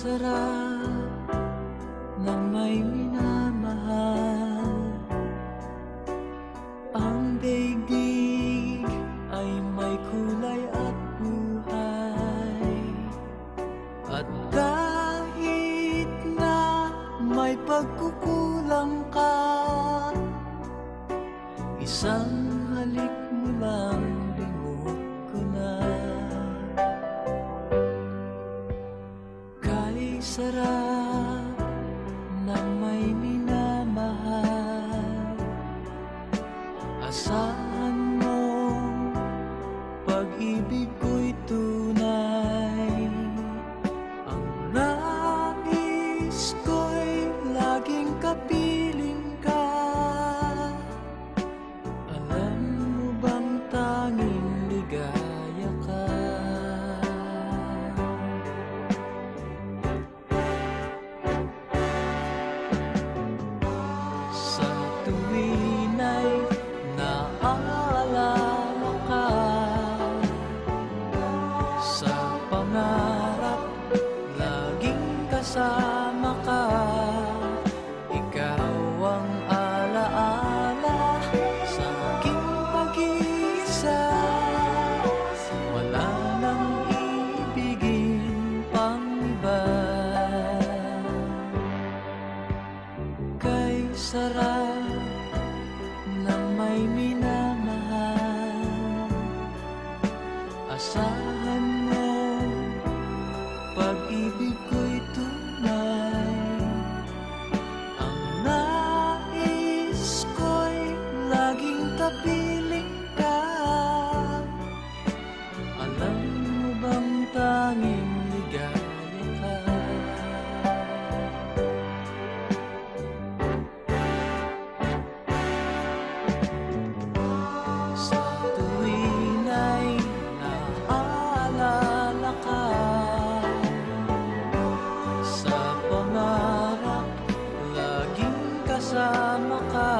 sarap ng may minamahal. Ang daigdig ay may kulay at buhay. At kahit na may pagkukulang ka Isang Kay Sa pangarap, laging kasama ka. Ikaw ang alaala sa aking pag-iisa. Wala nang ibigin pang iba. Kay sarap ng may minamahal. Asahan pag-ibig ko'y tunay. Ang nais ko'y laging ka. Alam mo bang tanging kasama ka.